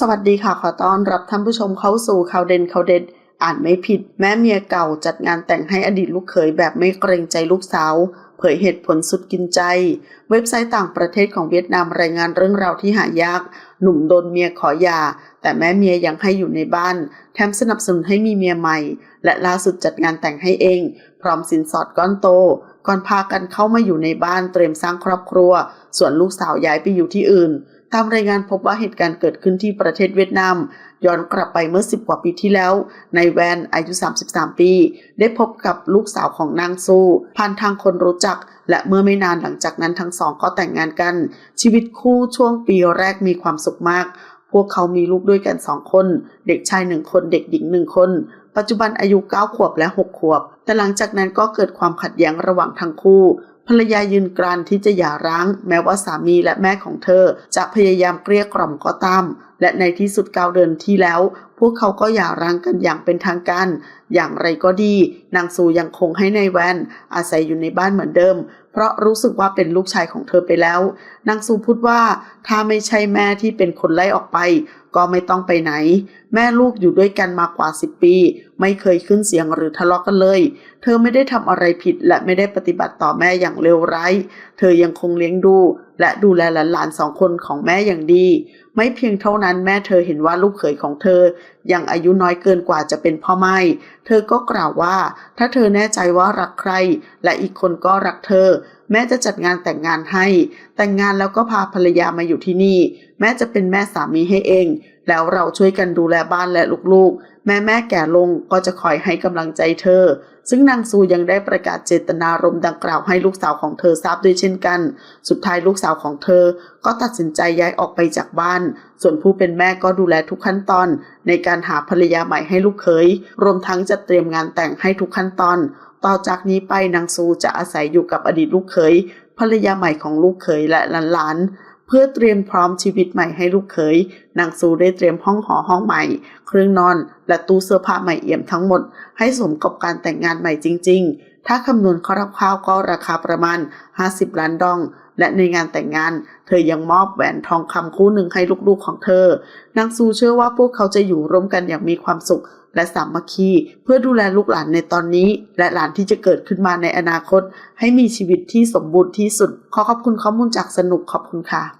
สวัสดีค่ะ ขอต้อนรับท่านผู้ชมเข้าสู่ข่าวเด่นข่าวเด็ด อ่านไม่ผิด แม่เมียเก่าจัดงานแต่งให้อดีตลูกเขยแบบไม่เกรงใจลูกสาว เผยเหตุผลสุดกินใจ เว็บไซต์ต่างประเทศของเวียดนามรายงานเรื่องราวที่หายาก หนุ่มโดนเมียขอหย่าแต่แม่เมียยังให้อยู่ในบ้าน แถมสนับสนุนให้มีเมียใหม่ และล่าสุดจัดงานแต่งให้เอง พร้อมสินสอดก้อนโต ก่อนพากันเข้ามาอยู่ในบ้านเตรียมสร้างครอบครัว ส่วนลูกสาวย้ายไปอยู่ที่อื่น ตามรายงานพบว่าเหตุการณ์เกิดขึ้นที่ประเทศเวียดนาม ย้อนกลับไปเมื่อ 10 กว่าปีที่แล้วนายแวนอายุ 33 ปี ได้พบกับลูกสาวของนางซูผ่านทางคนรู้จักและเมื่อไม่นานหลังจากนั้นทั้งสองก็แต่งงานกัน ชีวิตคู่ช่วงปีแรกมีความสุขมาก พวกเขามีลูกด้วยกันสองคน เด็กชายหนึ่งคนเด็กหญิงหนึ่งคน ปัจจุบันอายุ 9 ขวบและ 6 ขวบ แต่หลังจากนั้นก็เกิดความขัดแย้งระหว่างทั้งคู่ ภรรยายืนกรานที่จะหย่าร้าง แม้ว่าสามีและแม่ของเธอ จะพยายามเกลี้ยกล่อมก็ตามและในที่สุดเก้าเดือนที่แล้ว พวกเขาก็หย่าร้างกันอย่างเป็นทางการ อย่างไรก็ดี นางซูยังคงให้ในายแวนอาศัยอยู่ในบ้านเหมือนเดิม เพราะรู้สึกว่าเป็นลูกชายของเธอไปแล้ว นางซูพูดว่าถ้าไม่ใช่แม่ที่เป็นคนไล่ออกไป ก็ไม่ต้องไปไหน แม่ลูกอยู่ด้วยกันมากว่า10ปี ไม่เคยขึ้นเสียงหรือทะเลาะกันเลย เธอไม่ได้ทำอะไรผิดและไม่ได้ปฏิบัติต่อแม่อย่างเลวร้าย เธอยังคงเลี้ยงดู และดูแลหลานๆสองคนของแม่อย่างดี ไม่เพียงเท่านั้นแม่เธอเห็นว่าลูกเขยของเธอ ยังอายุน้อยเกินกว่าจะเป็นพ่อไม่ เธอก็กล่าวว่า ถ้าเธอแน่ใจว่ารักใคร และอีกคนก็รักเธอ แม่จะจัดงานแต่งงานให้ แต่งงานแล้วก็พาภรรยามาอยู่ที่นี่ แม่จะเป็นแม่สามีให้เอง แล้วเราช่วยกันดูแลบ้านและลูกๆ แม่แม่แก่ลงก็จะคอยให้กำลังใจเธอ ซึ่งนางซูยังได้ประกาศเจตนารมณ์ดังกล่าวให้ลูกสาวของเธอทราบด้วยเช่นกัน สุดท้ายลูกสาวของเธอ ก็ตัดสินใจย้ายออกไปจากบ้าน ส่วนผู้เป็นแม่ก็ดูแลทุกขั้นตอน ในการหาภรรยาใหม่ให้ลูกเขย รวมทั้งจะเตรียมงานแต่งให้ทุกขั้นตอน ต่อจากนี้ไปนางซูจะอาศัยอยู่กับอดีตลูกเขยภรรยาใหม่ของลูกเขยและหลานๆ เพื่อเตรียมพร้อมชีวิตใหม่ให้ลูกเขยนางซูได้เตรียมห้องหอห้องใหม่ เครื่องนอน และตู้เสื้อผ้าใหม่เอี่ยมทั้งหมด ให้สมกับการแต่งงานใหม่จริง ๆ ถ้าคำนวณคร่าวๆก็ราคาประมาณ 50 ล้านดอง และในงานแต่งงาน เธอยังมอบแหวนทองคำคู่หนึ่งให้ลูกๆของเธอ นางซูเชื่อว่าพวกเขาจะอยู่ร่วมกันอย่างมีความสุขและสามัคคีเพื่อดูแลลูกหลานในตอนนี้ และหลานที่จะเกิดขึ้นมาในอนาคต ให้มีชีวิตที่สมบูรณ์ที่สุด ขอขอบคุณข้อมูลจากสนุกขอบคุณค่ะ